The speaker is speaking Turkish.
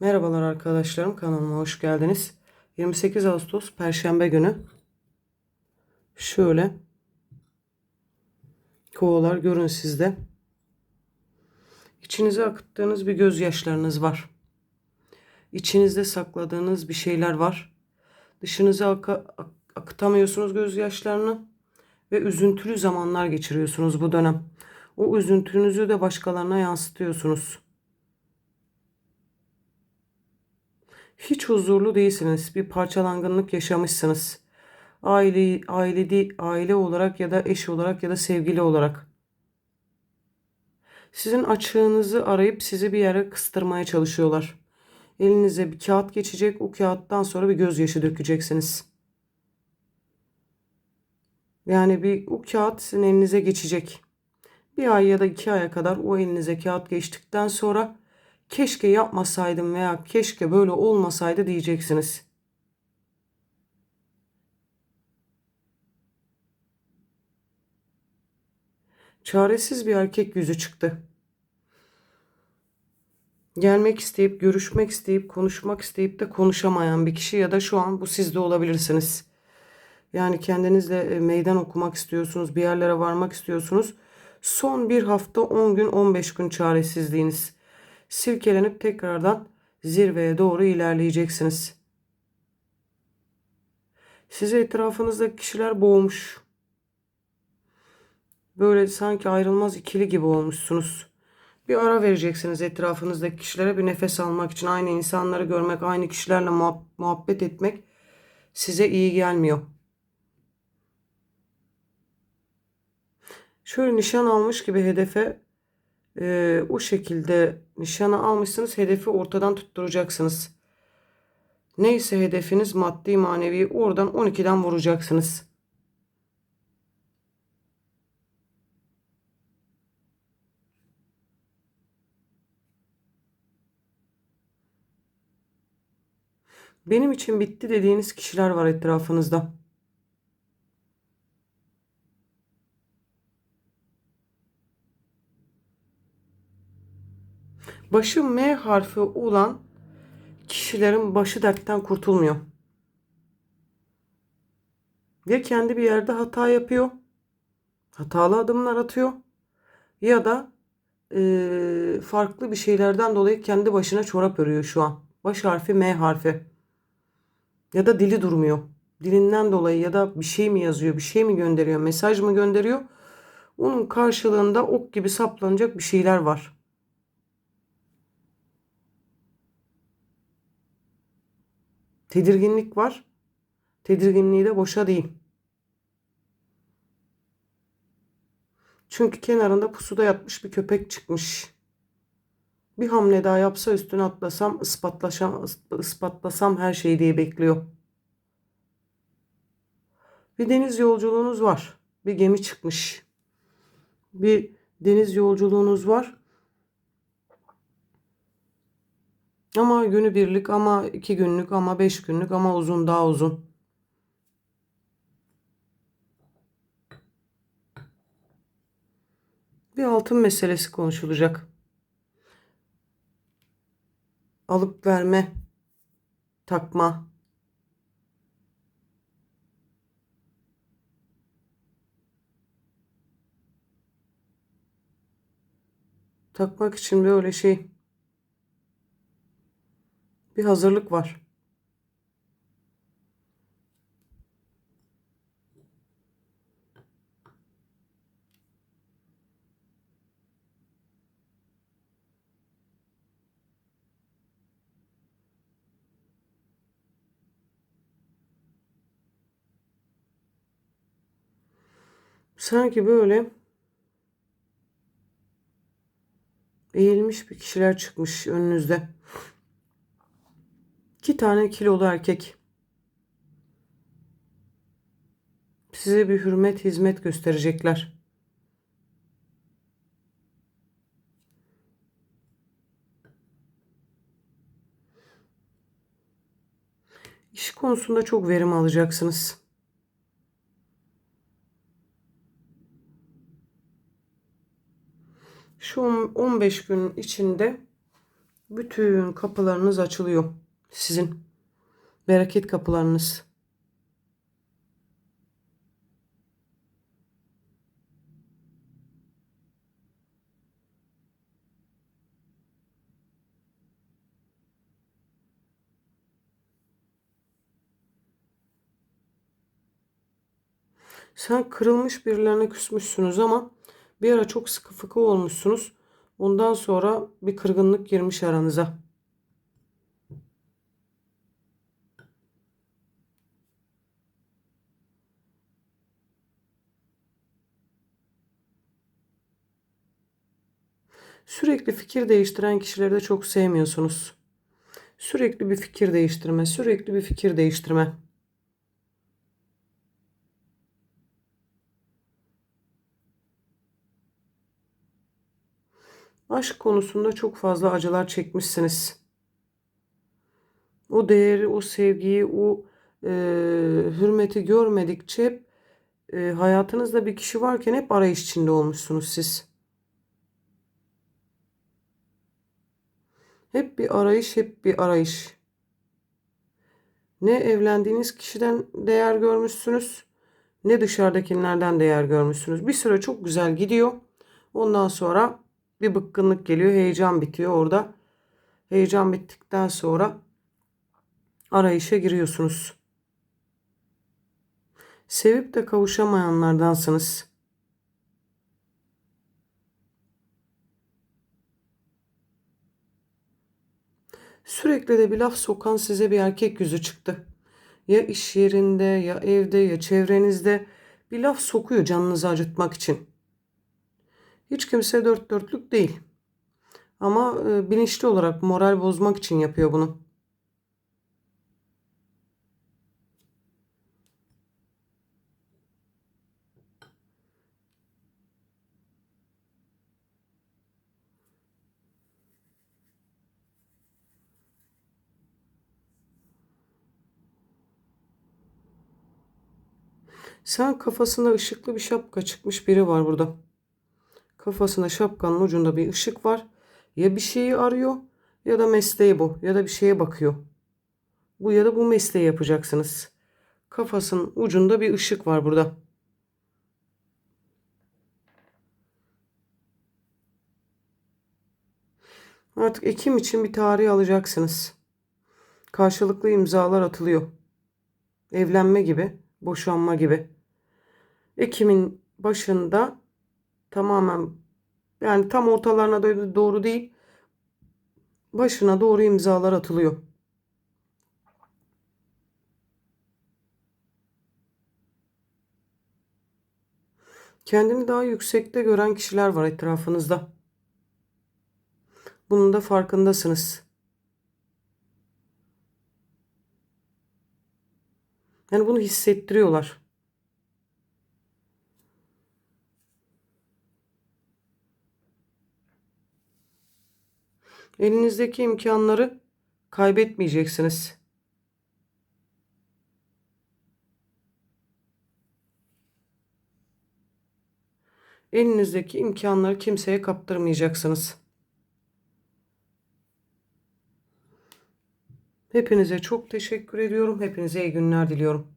Merhabalar arkadaşlarım kanalıma hoş geldiniz. 28 Ağustos Perşembe günü şöyle kovalar görün sizde. İçinize akıttığınız bir gözyaşlarınız var. İçinizde sakladığınız bir şeyler var. Dışınıza aka- ak- akıtamıyorsunuz gözyaşlarını ve üzüntülü zamanlar geçiriyorsunuz bu dönem. O üzüntünüzü de başkalarına yansıtıyorsunuz. Hiç huzurlu değilsiniz. Bir parçalangınlık yaşamışsınız. Aile, aile, aile olarak ya da eş olarak ya da sevgili olarak. Sizin açığınızı arayıp sizi bir yere kıstırmaya çalışıyorlar. Elinize bir kağıt geçecek. O kağıttan sonra bir gözyaşı dökeceksiniz. Yani bir o kağıt sizin elinize geçecek. Bir ay ya da iki aya kadar o elinize kağıt geçtikten sonra keşke yapmasaydım veya keşke böyle olmasaydı diyeceksiniz. Çaresiz bir erkek yüzü çıktı. Gelmek isteyip, görüşmek isteyip, konuşmak isteyip de konuşamayan bir kişi ya da şu an bu siz de olabilirsiniz. Yani kendinizle e, meydan okumak istiyorsunuz, bir yerlere varmak istiyorsunuz. Son bir hafta, 10 gün, 15 gün çaresizliğiniz. Silkelenip tekrardan zirveye doğru ilerleyeceksiniz. Sizi etrafınızdaki kişiler boğmuş. Böyle sanki ayrılmaz ikili gibi olmuşsunuz. Bir ara vereceksiniz etrafınızdaki kişilere bir nefes almak için. Aynı insanları görmek, aynı kişilerle muhab- muhabbet etmek size iyi gelmiyor. Şöyle nişan almış gibi hedefe e, o şekilde nişanı almışsınız. Hedefi ortadan tutturacaksınız. Neyse hedefiniz maddi manevi oradan 12'den vuracaksınız. Benim için bitti dediğiniz kişiler var etrafınızda. Başı M harfi olan kişilerin başı dertten kurtulmuyor. Ya kendi bir yerde hata yapıyor, hatalı adımlar atıyor ya da eee, farklı bir şeylerden dolayı kendi başına çorap örüyor şu an. Baş harfi M harfi. Ya da dili durmuyor. Dilinden dolayı ya da bir şey mi yazıyor, bir şey mi gönderiyor, mesaj mı gönderiyor? Onun karşılığında ok gibi saplanacak bir şeyler var. Tedirginlik var. Tedirginliği de boşa değil. Çünkü kenarında pusuda yatmış bir köpek çıkmış. Bir hamle daha yapsa üstüne atlasam, ispatlaşam, ispatlasam her şeyi diye bekliyor. Bir deniz yolculuğunuz var. Bir gemi çıkmış. Bir deniz yolculuğunuz var. Ama günü birlik ama iki günlük ama beş günlük ama uzun daha uzun. Bir altın meselesi konuşulacak. Alıp verme, takma. Takmak için böyle şey. Bir hazırlık var. Sanki böyle eğilmiş bir kişiler çıkmış önünüzde. İki tane kilolu erkek. Size bir hürmet, hizmet gösterecekler. İş konusunda çok verim alacaksınız. Şu 15 gün içinde Bütün kapılarınız açılıyor. Sizin bereket kapılarınız. Sen kırılmış birilerine küsmüşsünüz ama bir ara çok sıkı fıkı olmuşsunuz. Ondan sonra bir kırgınlık girmiş aranıza. Sürekli fikir değiştiren kişileri de çok sevmiyorsunuz. Sürekli bir fikir değiştirme, sürekli bir fikir değiştirme. Aşk konusunda çok fazla acılar çekmişsiniz. O değeri, o sevgiyi, o e, hürmeti görmedikçe e, hayatınızda bir kişi varken hep arayış içinde olmuşsunuz siz. Hep bir arayış, hep bir arayış. Ne evlendiğiniz kişiden değer görmüşsünüz, ne dışarıdakilerden değer görmüşsünüz. Bir süre çok güzel gidiyor. Ondan sonra bir bıkkınlık geliyor, heyecan bitiyor orada. Heyecan bittikten sonra arayışa giriyorsunuz. Sevip de kavuşamayanlardansınız. Sürekli de bir laf sokan size bir erkek yüzü çıktı. Ya iş yerinde, ya evde, ya çevrenizde bir laf sokuyor canınızı acıtmak için. Hiç kimse dört dörtlük değil. Ama e, bilinçli olarak moral bozmak için yapıyor bunu. Sen kafasında ışıklı bir şapka çıkmış biri var burada. Kafasında şapkanın ucunda bir ışık var. Ya bir şeyi arıyor ya da mesleği bu ya da bir şeye bakıyor. Bu ya da bu mesleği yapacaksınız. Kafasının ucunda bir ışık var burada. Artık Ekim için bir tarih alacaksınız. Karşılıklı imzalar atılıyor. Evlenme gibi, boşanma gibi. Ekim'in başında tamamen yani tam ortalarına doğru değil başına doğru imzalar atılıyor. Kendini daha yüksekte gören kişiler var etrafınızda. Bunun da farkındasınız. Yani bunu hissettiriyorlar. Elinizdeki imkanları kaybetmeyeceksiniz. Elinizdeki imkanları kimseye kaptırmayacaksınız. Hepinize çok teşekkür ediyorum. Hepinize iyi günler diliyorum.